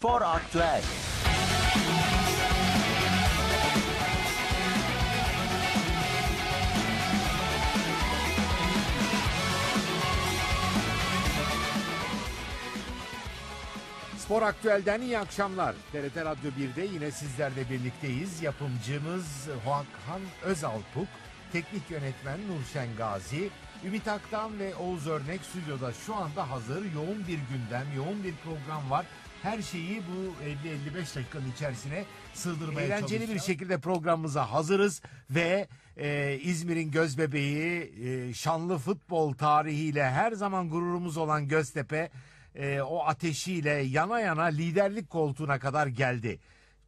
Spor Aktüel. Spor Aktüel'den iyi akşamlar. TRT Radyo 1'de yine sizlerle birlikteyiz. Yapımcımız Hakan Özalpuk, teknik yönetmen Nurşen Gazi, Ümit Aktan ve Oğuz Örnek stüdyoda şu anda hazır. Yoğun bir gündem, yoğun bir program var. Her şeyi bu 50-55 dakikanın içerisine sığdırmaya Eğlenceli bir şekilde programımıza hazırız ve e, İzmir'in gözbebeği, e, şanlı futbol tarihiyle her zaman gururumuz olan Göztepe e, o ateşiyle yana yana liderlik koltuğuna kadar geldi.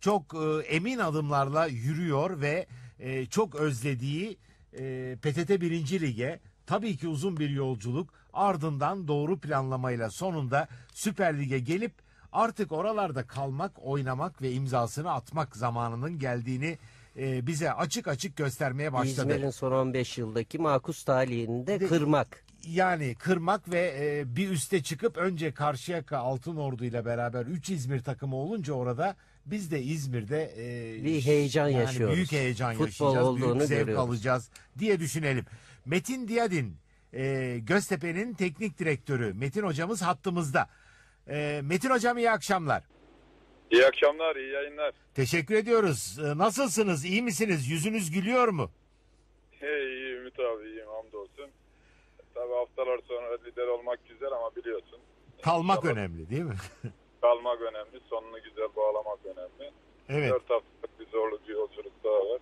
Çok e, emin adımlarla yürüyor ve e, çok özlediği e, PTT 1. Lig'e tabii ki uzun bir yolculuk ardından doğru planlamayla sonunda Süper Lig'e gelip artık oralarda kalmak, oynamak ve imzasını atmak zamanının geldiğini e, bize açık açık göstermeye başladı. İzmir'in son 15 yıldaki makus talihini de kırmak. Yani kırmak ve e, bir üste çıkıp önce Karşıyaka Altın Ordu ile beraber 3 İzmir takımı olunca orada biz de İzmir'de e, Bir heyecan yani yaşıyoruz. Büyük heyecan Futbol yaşayacağız. olduğunu büyük zevk görüyoruz. alacağız diye düşünelim. Metin Diyadin e, Göztepe'nin teknik direktörü. Metin hocamız hattımızda. E, Metin hocam iyi akşamlar. İyi akşamlar, iyi yayınlar. Teşekkür ediyoruz. E, nasılsınız? İyi misiniz? Yüzünüz gülüyor mu? Hey, iyi Ümit abi, iyiyim hamdolsun. Tabii haftalar sonra lider olmak güzel ama biliyorsun. Kalmak İnşallah önemli değil mi? Kalmak önemli, sonunu güzel bağlamak önemli. evet. Dört haftalık bir zorlu bir yolculuk daha var.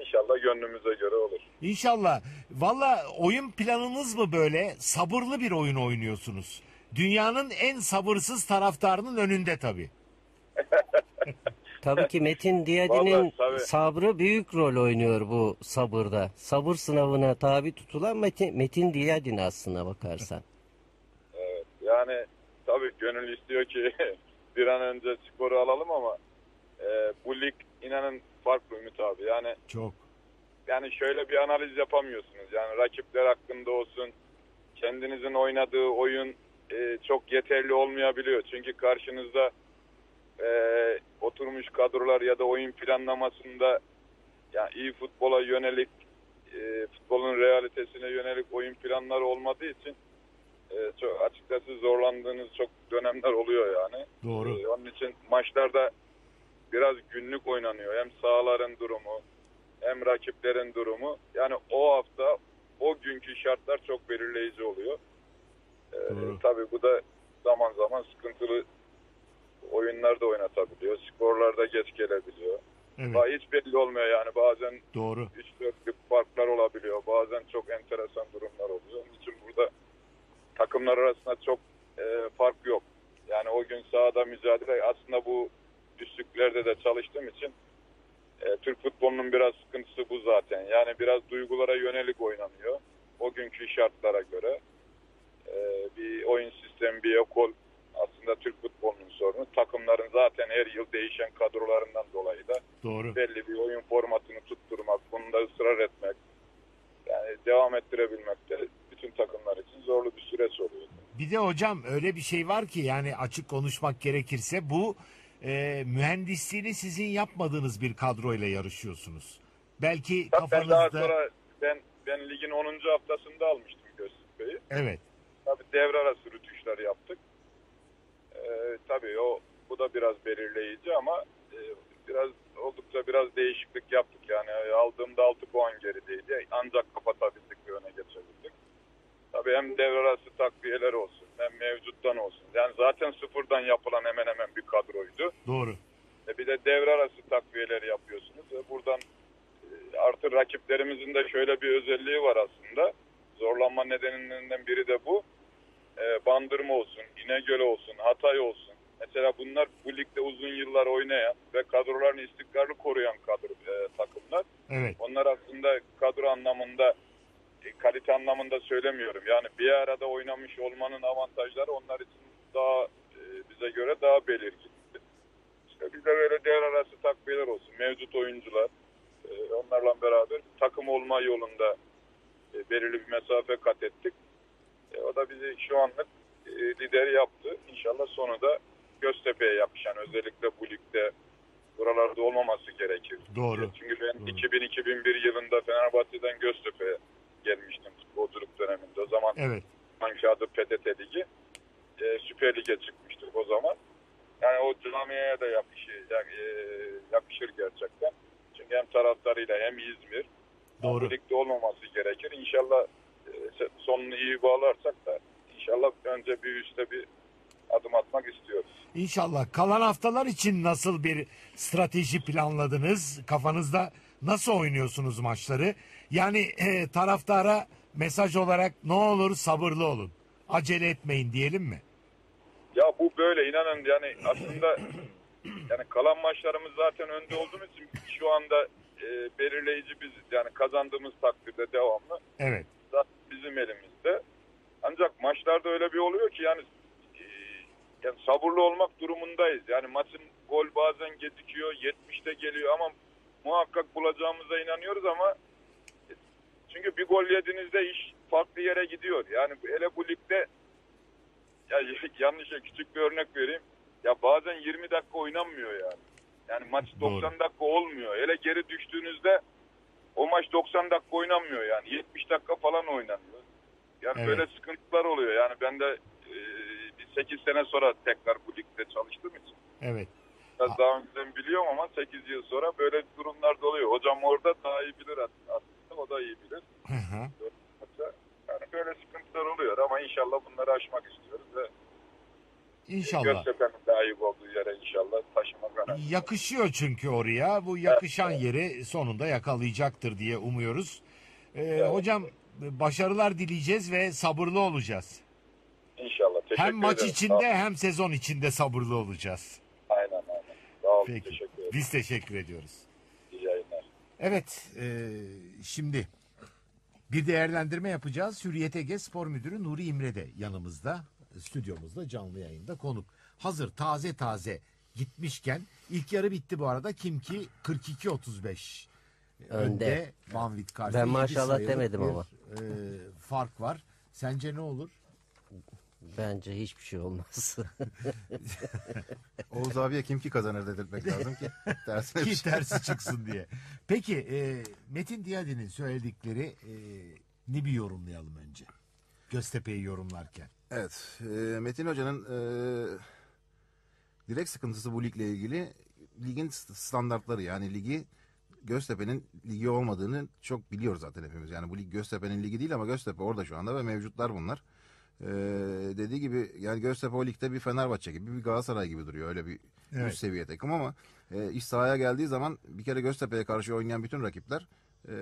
İnşallah gönlümüze göre olur. İnşallah. Valla oyun planınız mı böyle? Sabırlı bir oyun oynuyorsunuz. Dünyanın en sabırsız taraftarının önünde tabii. Tabii ki Metin Diyadi'nin Vallahi tabii. sabrı büyük rol oynuyor bu sabırda. Sabır sınavına tabi tutulan Metin, Metin Diyadin aslına bakarsan. Evet. Yani tabii gönül istiyor ki bir an önce skoru alalım ama e, bu lig inanın farklı Ümit abi. Yani Çok. yani şöyle bir analiz yapamıyorsunuz. Yani rakipler hakkında olsun, kendinizin oynadığı oyun e, çok yeterli olmayabiliyor. Çünkü karşınızda e, oturmuş kadrolar ya da oyun planlamasında yani iyi futbola yönelik, e, futbolun realitesine yönelik oyun planları olmadığı için e, çok açıkçası zorlandığınız çok dönemler oluyor yani. Doğru. E, onun için maçlarda biraz günlük oynanıyor. Hem sahaların durumu hem rakiplerin durumu. Yani o hafta o günkü şartlar çok belirleyici oluyor. Ee, Doğru. tabii bu da zaman zaman sıkıntılı oyunlar da oynatabiliyor. Skorlarda geç gelebiliyor. Evet. Daha hiç belli olmuyor yani bazen Doğru. 3-4'lük farklar olabiliyor. Bazen çok enteresan durumlar oluyor. Onun için burada takımlar arasında çok e, fark yok. Yani o gün sahada mücadele aslında bu üstlüklerde de çalıştığım için e, Türk futbolunun biraz sıkıntısı bu zaten. Yani biraz duygulara yönelik oynanıyor. O günkü şartlara göre e, bir oyun sistemi, bir ekol aslında Türk futbolunun sorunu. Takımların zaten her yıl değişen kadrolarından dolayı da Doğru. belli bir oyun formatını tutturmak, bunu da ısrar etmek, yani devam ettirebilmek de bütün takımlar için zorlu bir süreç oluyor. Bir de hocam öyle bir şey var ki yani açık konuşmak gerekirse bu e, mühendisliğini sizin yapmadığınız bir kadroyla yarışıyorsunuz. Belki Tabii ben daha kafanızda sonra ben ben ligin 10. haftasında almıştım Göztepe'yi. evet Tabii devre arası rütuşlar yaptık. Ee, tabii o bu da biraz belirleyici ama e, biraz oldukça biraz değişiklik yaptık. Yani aldığımda 6 puan gerideydi. Ancak kapatabildik ve öne geçebildik. Tabii hem devre arası takviyeler olsun hem mevcuttan olsun. Yani zaten sıfırdan yapılan hemen hemen bir kadroydu. doğru. E bir de devre arası takviyeleri yapıyorsunuz. E buradan e, artı rakiplerimizin de şöyle bir özelliği var aslında. Zorlanma nedenlerinden biri de bu. E, Bandırma olsun, İnegöl olsun, Hatay olsun. Mesela bunlar bu ligde uzun yıllar oynayan ve kadrolarını istikrarlı koruyan kadro e, takımlar. Evet. Onlar aslında kadro anlamında e, kalite anlamında söylemiyorum. Yani bir arada oynamış olmanın avantajları onlar için daha e, bize göre daha belirgin. İşte bizde böyle devre arası takviyeler olsun. Mevcut oyuncular e, onlarla beraber takım olma yolunda e, belirli bir mesafe kat ettik. E, o da bizi şu anlık e, lider yaptı. İnşallah sonu da Göztepe'ye yakışan özellikle bu ligde buralarda olmaması gerekir. Doğru. Çünkü ben Doğru. 2000-2001 yılında Fenerbahçe'den Göztepe'ye gelmiştim futbolculuk döneminde. O zaman Evet. anki adı PTT Ligi. E, Süper Lig'e çıkmıştık o zaman. Yani o camiye de yakışır, yani, e, yakışır gerçekten. Çünkü hem taraftarıyla hem İzmir. Doğru. Bu ligde olmaması gerekir. İnşallah sonunu iyi bağlarsak da inşallah önce bir üste bir adım atmak istiyoruz. İnşallah. Kalan haftalar için nasıl bir strateji planladınız? Kafanızda nasıl oynuyorsunuz maçları? Yani e, taraftara mesaj olarak ne olur sabırlı olun. Acele etmeyin diyelim mi? Ya bu böyle inanın yani aslında yani kalan maçlarımız zaten önde olduğumuz için şu anda e, belirleyici biziz. Yani kazandığımız takdirde devamlı Evet. Zaten bizim elimizde. Ancak maçlarda öyle bir oluyor ki yani, e, yani sabırlı olmak durumundayız. Yani maçın gol bazen gecikiyor, 70'te geliyor ama muhakkak bulacağımıza inanıyoruz ama e, çünkü bir gol yediğinizde iş farklı yere gidiyor. Yani hele bu ligde ya yanlışa küçük bir örnek vereyim. Ya bazen 20 dakika oynanmıyor yani. Yani maç Doğru. 90 dakika olmuyor. Hele geri düştüğünüzde o maç 90 dakika oynanmıyor yani. 70 dakika falan oynanıyor. Yani Evet. böyle sıkıntılar oluyor. Yani ben de e, bir 8 sene sonra tekrar bu ligde çalıştığım için Evet. biraz daha önceden biliyorum ama 8 yıl sonra böyle durumlar da oluyor. Hocam orada daha iyi bilir aslında. O da iyi bilir. Hı hı. Yani böyle sıkıntılar oluyor ama inşallah bunları aşmak istiyoruz ve İnşallah. Göztepe'nin layık olduğu yere inşallah taşımak önemli. Yakışıyor çünkü oraya. Bu yakışan yeri sonunda yakalayacaktır diye umuyoruz. Ee, Hocam başarılar dileyeceğiz ve sabırlı olacağız. İnşallah. Teşekkür Hem maç ederim. içinde hem sezon içinde sabırlı olacağız. Aynen aynen. Sağ olun. Peki. Teşekkür ederim. Biz teşekkür ediyoruz. Evet, e, şimdi bir değerlendirme yapacağız. Hürriyet Ege Spor Müdürü Nuri İmre de yanımızda, stüdyomuzda canlı yayında konuk. Hazır taze taze gitmişken ilk yarı bitti bu arada. Kim ki 42-35 önde. Önde. Banvit karşı. Ben maşallah demedim bir, ama. e, fark var. Sence ne olur? Bence hiçbir şey olmaz. Oğuz abiye kim ki kazanır dedirtmek lazım ki tersine Ki şey. tersi çıksın diye. Peki e, Metin Diyadi'nin söyledikleri e, ni bir yorumlayalım önce. Göztepe'yi yorumlarken. Evet, e, Metin Hoca'nın e, direkt sıkıntısı bu ligle ilgili ligin st- standartları yani ligi Göztepe'nin ligi olmadığını çok biliyoruz zaten hepimiz. Yani bu lig Göztepe'nin ligi değil ama Göztepe orada şu anda ve mevcutlar bunlar. E, dediği gibi yani Göztepe o ligde bir Fenerbahçe gibi bir Galatasaray gibi duruyor öyle bir Evet. üst seviye takım ama e, iş sahaya geldiği zaman bir kere Göztepe'ye karşı oynayan bütün rakipler e,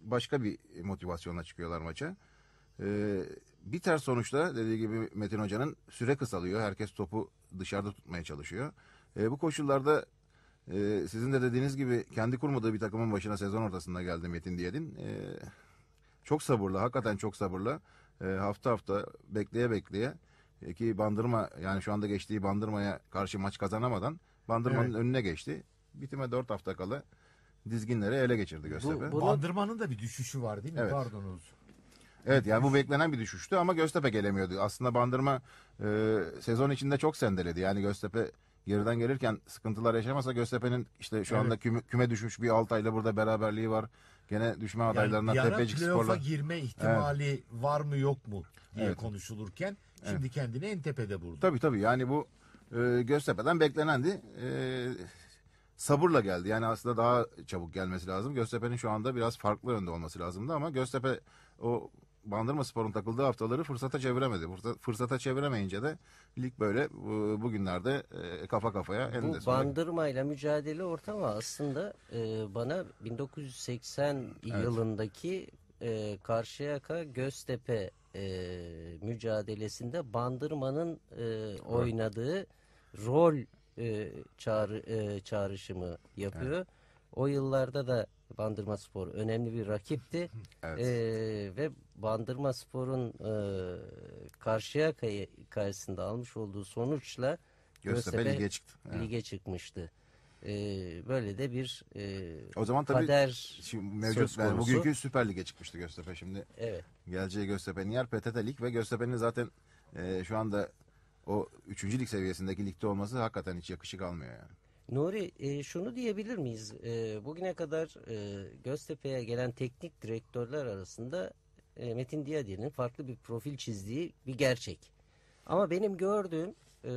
başka bir motivasyonla çıkıyorlar maça. Ee, bir ters sonuçta dediği gibi Metin Hoca'nın süre kısalıyor. Herkes topu dışarıda tutmaya çalışıyor. Ee, bu koşullarda e, sizin de dediğiniz gibi kendi kurmadığı bir takımın başına sezon ortasında geldi Metin Diyedin. Ee, çok sabırlı, hakikaten çok sabırlı. Ee, hafta hafta bekleye bekleye e, ki Bandırma yani şu anda geçtiği Bandırma'ya karşı maç kazanamadan Bandırma'nın Evet. önüne geçti. Bitime 4 hafta kala dizginleri ele geçirdi Göztepe. bu- Bandırmanın da bir düşüşü var değil mi? Evet. Pardon Oğuz. Evet yani bu beklenen bir düşüştü ama Göztepe gelemiyordu. Aslında Bandırma e, sezon içinde çok sendeledi. Yani Göztepe geriden gelirken sıkıntılar yaşamasa Göztepe'nin işte şu anda Evet. küme, küme düşmüş bir Altay'la burada beraberliği var. Gene düşme Yani adaylarından bir ara Tepecik Spor'la. girme ihtimali var mı yok mu diye Evet. konuşulurken şimdi kendini en tepede buldu. Tabii tabii yani bu e, Göztepe'den beklenendi. E, sabırla geldi. Yani aslında daha çabuk gelmesi lazım. Göztepe'nin şu anda biraz farklı önde olması lazımdı ama Göztepe o Bandırma Spor'un takıldığı haftaları fırsata çeviremedi. Fırsa- Fırsata çeviremeyince de lig böyle bu- bugünlerde e, kafa kafaya Bu sonunda- bandırmayla mücadele ortamı aslında e, bana 1980 yılındaki e, Karşıyaka Göztepe e, mücadelesinde bandırmanın e, oynadığı rol e, çağrı, e, çağrışımı yapıyor. O yıllarda da Bandırma Spor önemli bir rakipti. Evet. E, ve Bandırma Spor'un e, Karşıyaka karşısında almış olduğu sonuçla Göztepe lige çıktı. Lige çıkmıştı. Ee, böyle de bir e, O zaman tabii kader Şimdi mevcut yani bugünkü Süper Lig'e çıkmıştı Göztepe. Şimdi evet. geleceği Göztepe'nin yer PTT Lig ve Göztepe'nin zaten e, şu anda o 3. lig seviyesindeki ligde olması hakikaten hiç yakışık almıyor yani. Nuri e, şunu diyebilir miyiz? E, bugüne kadar e, Göztepe'ye gelen teknik direktörler arasında e, Metin Diyadi'nin farklı bir profil çizdiği bir gerçek. Ama benim gördüğüm e,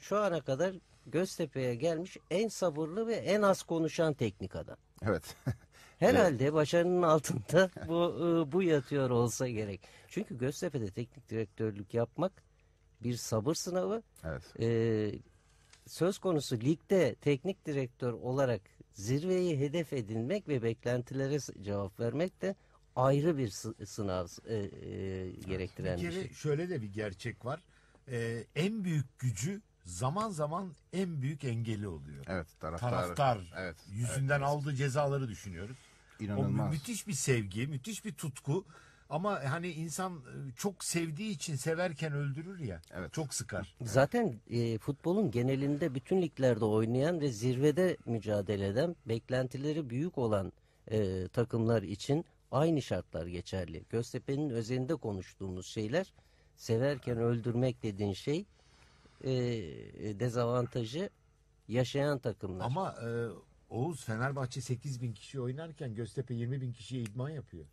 şu ana kadar Göztepe'ye gelmiş en sabırlı ve en az konuşan teknik adam. Evet. Herhalde başarının altında bu e, bu yatıyor olsa gerek. Çünkü Göztepe'de teknik direktörlük yapmak bir sabır sınavı. evet. Ee, söz konusu ligde teknik direktör olarak zirveyi hedef edinmek ve beklentilere cevap vermek de ayrı bir sı- sınav e, e, gerektiren Bir bir kere şey. şöyle de bir gerçek var. Ee, en büyük gücü zaman zaman en büyük engeli oluyor. Evet. Taraftar. Taraftar Evet. yüzünden aldığı cezaları düşünüyoruz. O İnanılmaz. müthiş bir sevgi, müthiş bir tutku. Ama hani insan e, çok sevdiği için severken öldürür ya. Evet. Çok sıkar. Zaten e, futbolun genelinde bütün liglerde oynayan ve zirvede mücadele eden beklentileri büyük olan e, takımlar için aynı şartlar geçerli. Göztepe'nin özelinde konuştuğumuz şeyler severken öldürmek dediğin şey e, dezavantajı yaşayan takımlar. Ama e, Oğuz Fenerbahçe 8 bin kişi oynarken Göztepe 20 bin kişiye idman yapıyor.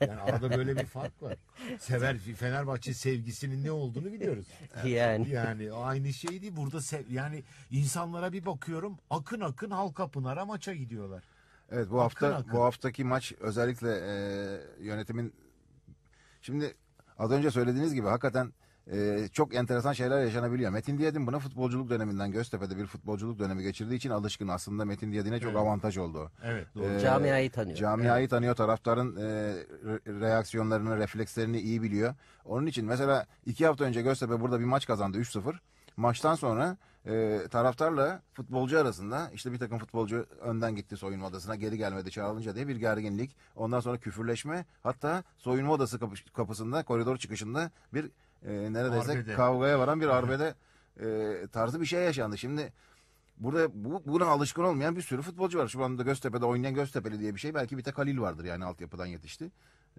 Yani arada böyle bir fark var. Sever Fenerbahçe sevgisinin ne olduğunu biliyoruz. yani Yani aynı şey değil. Burada sev- yani insanlara bir bakıyorum akın akın Halkapınar'a maça gidiyorlar. Evet bu hafta akın. bu haftaki maç özellikle e, yönetimin şimdi az önce söylediğiniz gibi hakikaten e, çok enteresan şeyler yaşanabiliyor. Metin Diyadin buna futbolculuk döneminden Göztepe'de bir futbolculuk dönemi geçirdiği için alışkın. Aslında Metin Diyadin'e çok Evet. avantaj oldu. Evet doğru. Ee, camiayı tanıyor. Camiayı tanıyor, taraftarın e, re- reaksiyonlarını, reflekslerini iyi biliyor. Onun için mesela iki hafta önce Göztepe burada bir maç kazandı 3-0. Maçtan sonra e, taraftarla futbolcu arasında işte bir takım futbolcu önden gitti soyunma odasına geri gelmedi çağrılınca diye bir gerginlik. Ondan sonra küfürleşme hatta soyunma odası kapı- kapısında koridor çıkışında bir e, neredeyse Arbede. kavgaya varan bir arbede e, tarzı bir şey yaşandı. Şimdi Burada bu, buna alışkın olmayan bir sürü futbolcu var. Şu anda Göztepe'de oynayan Göztepe'li diye bir şey belki bir tek Halil vardır yani altyapıdan yetişti.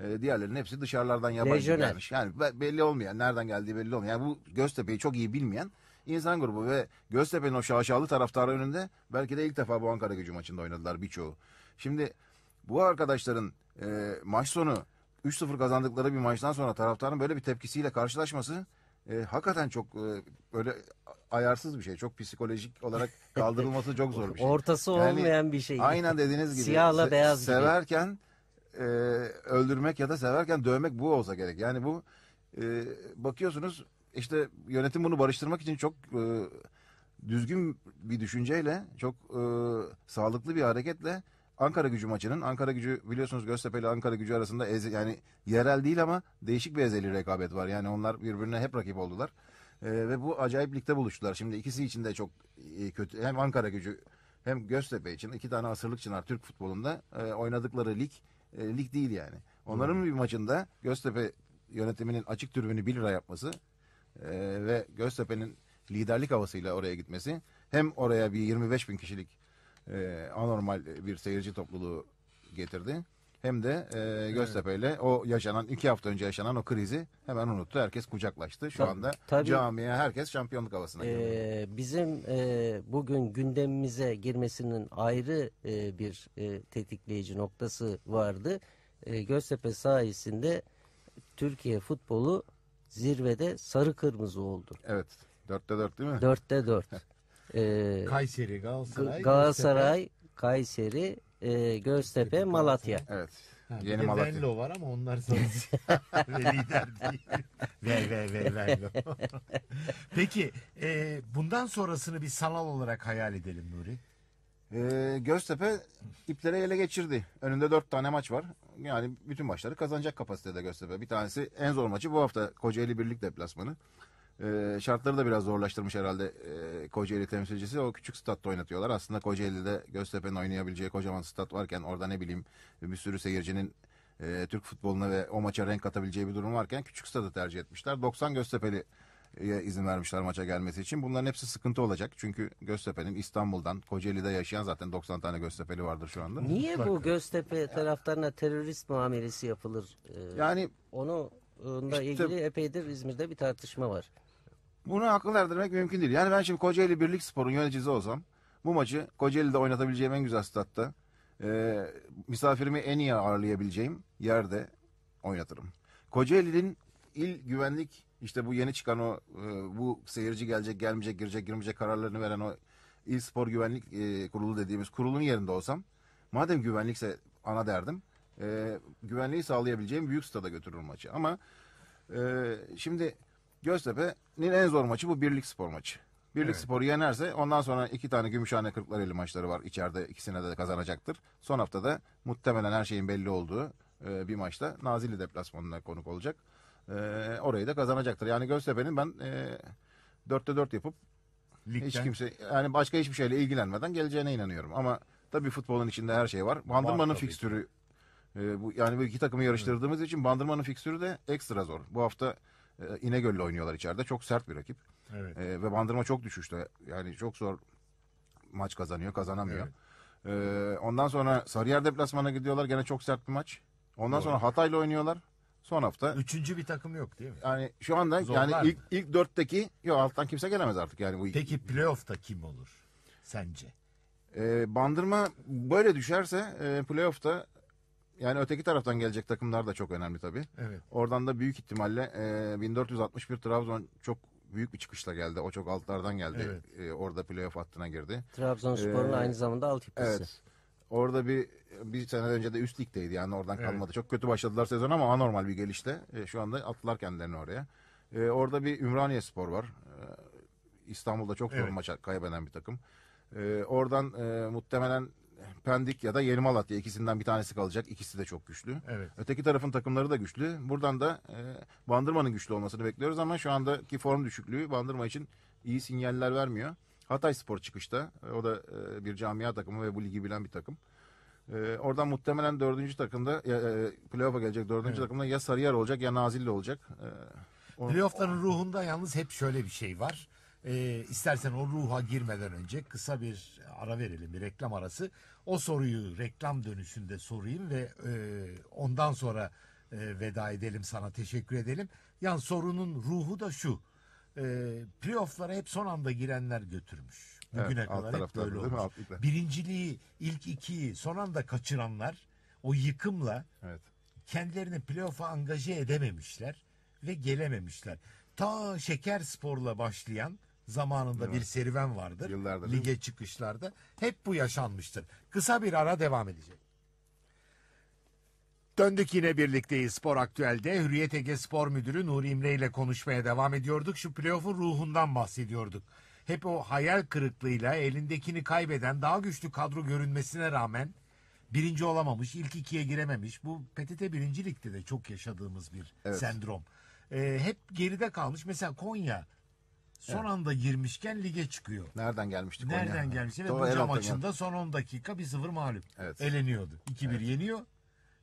Ee, diğerlerinin hepsi dışarılardan yabancı Lejyoner. gelmiş. Yani be- belli olmayan, nereden geldiği belli olmayan. Yani bu Göztepe'yi çok iyi bilmeyen insan grubu ve Göztepe'nin o şaşalı taraftarı önünde belki de ilk defa bu Ankara gücü maçında oynadılar birçoğu. Şimdi bu arkadaşların e, maç sonu 3-0 kazandıkları bir maçtan sonra taraftarın böyle bir tepkisiyle karşılaşması e, hakikaten çok e, böyle ayarsız bir şey. Çok psikolojik olarak kaldırılması çok zor bir şey. Ortası Yani olmayan bir şey. Aynen dediğiniz gibi. Siyahla se- beyaz gibi. Severken e, öldürmek ya da severken dövmek bu olsa gerek. Yani bu e, bakıyorsunuz işte yönetim bunu barıştırmak için çok e, düzgün bir düşünceyle çok e, sağlıklı bir hareketle Ankara gücü maçının Ankara gücü biliyorsunuz Göztepe ile Ankara gücü arasında eze- yani yerel değil ama değişik bir ezeli rekabet var. Yani onlar birbirine hep rakip oldular. E, ve bu acayip ligde buluştular. Şimdi ikisi için de çok e, kötü. Hem Ankara gücü hem Göztepe için iki tane asırlık çınar Türk futbolunda e, oynadıkları lig e, lig değil yani. Onların bir maçında Göztepe yönetiminin açık tribünü 1 lira yapması e, ve Göztepe'nin liderlik havasıyla oraya gitmesi hem oraya bir 25 bin kişilik e, anormal bir seyirci topluluğu getirdi. Hem de e, Göztepe ile o yaşanan iki hafta önce yaşanan o krizi hemen unuttu. Herkes kucaklaştı. Şu Ta- anda tabii. camiye herkes şampiyonluk havasına girdi. Ee, bizim e, bugün gündemimize girmesinin ayrı e, bir e, tetikleyici noktası vardı. E, Göztepe sayesinde Türkiye futbolu zirvede sarı kırmızı oldu. Evet. Dörtte dört değil mi? Dörtte dört. Ee, Kayseri, Galatasaray, Galatasaray, Kayseri, e, Göztepe, Malatya. Evet. Ha, bir Yeni de Malatya. Venlo var ama onlar sarısı. ve lider değil. Ve ve ve Venlo. Peki e, bundan sonrasını bir sanal olarak hayal edelim Nuri. Ee, Göztepe ipleri ele geçirdi. Önünde dört tane maç var. Yani bütün maçları kazanacak kapasitede Göztepe. Bir tanesi en zor maçı bu hafta Kocaeli Birlik deplasmanı. Ee, şartları da biraz zorlaştırmış herhalde e, Kocaeli temsilcisi. O küçük statta oynatıyorlar. Aslında Kocaeli'de Göztepe'nin oynayabileceği kocaman stat varken orada ne bileyim bir sürü seyircinin e, Türk futboluna ve o maça renk katabileceği bir durum varken küçük stadı tercih etmişler. 90 Göztepe'li izin vermişler maça gelmesi için. Bunların hepsi sıkıntı olacak. Çünkü Göztepe'nin İstanbul'dan, Kocaeli'de yaşayan zaten 90 tane Göztepe'li vardır şu anda. Niye bu Mutlaka. Göztepe taraftarına terörist muamelesi yapılır? Ee, Yani Onu da İşte- ilgili epeydir İzmir'de bir tartışma var. Buna akıl erdirmek mümkün değil. Yani ben şimdi Kocaeli Birlik Spor'un yöneticisi olsam bu maçı Kocaeli'de oynatabileceğim en güzel statta e, misafirimi en iyi ağırlayabileceğim yerde oynatırım. Kocaeli'nin il güvenlik işte bu yeni çıkan o e, bu seyirci gelecek gelmeyecek girecek girmeyecek kararlarını veren o il spor güvenlik e, kurulu dediğimiz kurulun yerinde olsam madem güvenlikse ana derdim e, güvenliği sağlayabileceğim büyük stada götürürüm maçı. Ama e, şimdi Göztepe'nin en zor maçı bu Birlik Spor maçı. Birlik Evet. Spor'u yenerse ondan sonra iki tane Gümüşhane Kırklareli maçları var. İçeride ikisine de kazanacaktır. Son haftada muhtemelen her şeyin belli olduğu e, bir maçta Nazilli deplasmanına konuk olacak. E, orayı da kazanacaktır. Yani Göztepe'nin ben e, 4'te 4 yapıp Ligden. hiç kimse yani başka hiçbir şeyle ilgilenmeden geleceğine inanıyorum. Ama tabii futbolun içinde her şey var. Bandırma'nın fikstürü e, bu yani bu iki takımı yarıştırdığımız için Bandırma'nın fikstürü de ekstra zor. Bu hafta e, İnegöl'le oynuyorlar içeride. Çok sert bir rakip. Evet. E, ve Bandırma çok düşüşte. Yani çok zor maç kazanıyor, kazanamıyor. E, ondan sonra Sarıyer deplasmana gidiyorlar. Gene çok sert bir maç. Ondan Doğru. sonra Hatay'la oynuyorlar. Son hafta Üçüncü bir takım yok değil mi? yani şu anda Zorlar yani mı? ilk ilk dörtteki yok alttan kimse gelemez artık yani bu Peki playoff'ta kim olur sence? Ee, bandırma böyle düşerse e, playoff'ta yani öteki taraftan gelecek takımlar da çok önemli tabii. Evet. Oradan da büyük ihtimalle e, 1461 Trabzon çok büyük bir çıkışla geldi. O çok altlardan geldi. Evet. E, orada playoff hattına girdi. Trabzonspor'un Ee, aynı zamanda altyapısı. Evet. Orada bir bir sene önce de üst ligdeydi yani oradan Evet. kalmadı. Çok kötü başladılar sezon ama anormal bir gelişte. E, şu anda attılar kendilerini oraya. E, orada bir Ümraniye Spor var. E, İstanbul'da çok zor Evet. maç kaybeden bir takım. E, oradan e, muhtemelen Pendik ya da Yeni Malatya ikisinden bir tanesi kalacak. İkisi de çok güçlü. Evet. Öteki tarafın takımları da güçlü. Buradan da e, Bandırma'nın güçlü olmasını bekliyoruz ama şu andaki form düşüklüğü Bandırma için iyi sinyaller vermiyor. Hatay Spor çıkışta. E, O da e, bir camia takımı ve bu ligi bilen bir takım. E, oradan muhtemelen dördüncü takımda e, playoff'a gelecek dördüncü Evet. takımda ya Sarıyer olacak ya Nazilli olacak. E, Playoff'ların ruhunda yalnız hep şöyle bir şey var. Ee, istersen o ruha girmeden önce kısa bir ara verelim, bir reklam arası. O soruyu reklam dönüşünde sorayım ve e, ondan sonra e, veda edelim sana, teşekkür edelim. Yani sorunun ruhu da şu. E, playoff'lara hep son anda girenler götürmüş. Bugüne Evet, kadar hep böyle olmuş. Alt ligler. Birinciliği, ilk ikiyi son anda kaçıranlar o yıkımla evet. kendilerini playoff'a angaje edememişler ve gelememişler. Ta Şeker Spor'la başlayan zamanında Evet. bir serüven vardır. Yıllardır. Lige çıkışlarda hep bu yaşanmıştır. Kısa bir ara devam edecek. Döndük yine birlikteyiz Spor Aktüel'de. Hürriyet Ege Spor Müdürü Nuri İmre ile konuşmaya devam ediyorduk. Şu playoff'un ruhundan bahsediyorduk. Hep o hayal kırıklığıyla elindekini kaybeden daha güçlü kadro görünmesine rağmen birinci olamamış, ilk ikiye girememiş. Bu PTT birinci ligde de çok yaşadığımız bir Evet. sendrom. Ee, hep geride kalmış. Mesela Konya son anda girmişken lige çıkıyor. Nereden gelmiştik? Nereden Konya? gelmiş? Evet Doğru, altından. maçında son 10 dakika 1-0 mağlup. Evet. Eleniyordu. 2-1 yeniyor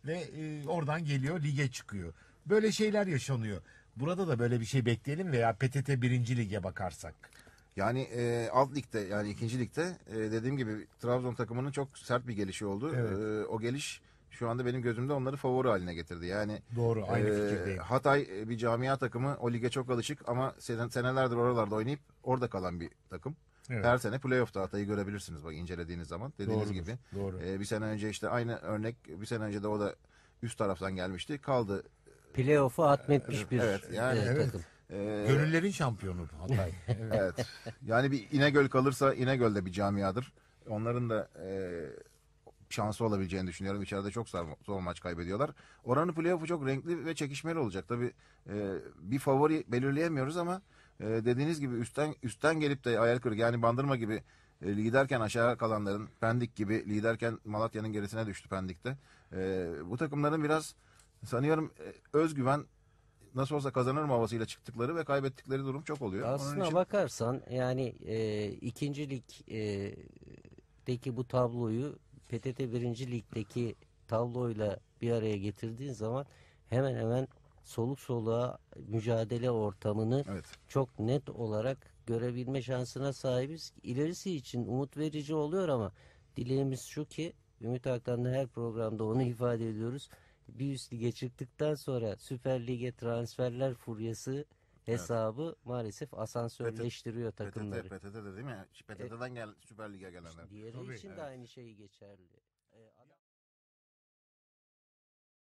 ve e, oradan geliyor lige çıkıyor. Böyle şeyler yaşanıyor. Burada da böyle bir şey bekleyelim veya PTT birinci lige bakarsak. Yani e, alt ligde yani ikinci ligde e, dediğim gibi Trabzon takımının çok sert bir gelişi oldu. Evet. E, o geliş şu anda benim gözümde onları favori haline getirdi. Yani Doğru aynı e, fikirdeyim. Hatay bir camia takımı o lige çok alışık ama sene- senelerdir oralarda oynayıp orada kalan bir takım. Evet. Her sene playoff'ta Hatay'ı görebiliriz bak incelediğiniz zaman dediğiniz Doğrudur, gibi. Doğru. E, bir sene önce işte aynı örnek bir sene önce de o da üst taraftan gelmişti. Kaldı. Playoff'u atmetmiş bir Evet, yani e, evet. takım. E, Gönüllerin şampiyonu Hatay. Evet. Evet. Yani bir İnegöl kalırsa İnegöl de bir camiadır. Onların da e, şansı olabileceğini düşünüyorum. İçeride çok zor, maç kaybediyorlar. Oranın playoff'u çok renkli ve çekişmeli olacak. Tabii e, bir favori belirleyemiyoruz ama e, dediğiniz gibi üstten üstten gelip de ayar kırık yani Bandırma gibi e, liderken aşağı kalanların Pendik gibi liderken Malatya'nın gerisine düştü Pendik'te. E, bu takımların biraz sanıyorum e, özgüven nasıl olsa kazanırım havasıyla çıktıkları ve kaybettikleri durum çok oluyor. Aslına için- bakarsan yani e, ikinci lig e, deki bu tabloyu PTT birinci ligdeki tabloyla bir araya getirdiğin zaman hemen hemen soluk soluğa mücadele ortamını Evet. çok net olarak görebilme şansına sahibiz. İlerisi için umut verici oluyor ama dileğimiz şu ki Ümit Aktan'da her programda onu ifade ediyoruz. Bir üst lige çıktıktan sonra Süper Lig'e transferler furyası hesabı maalesef asansörleştiriyor takımları. PTT, PTT de değil mi? PTT'den gel Süper Lig'e gelenler. Diğeri Tabii, için de evet. aynı şey geçerli.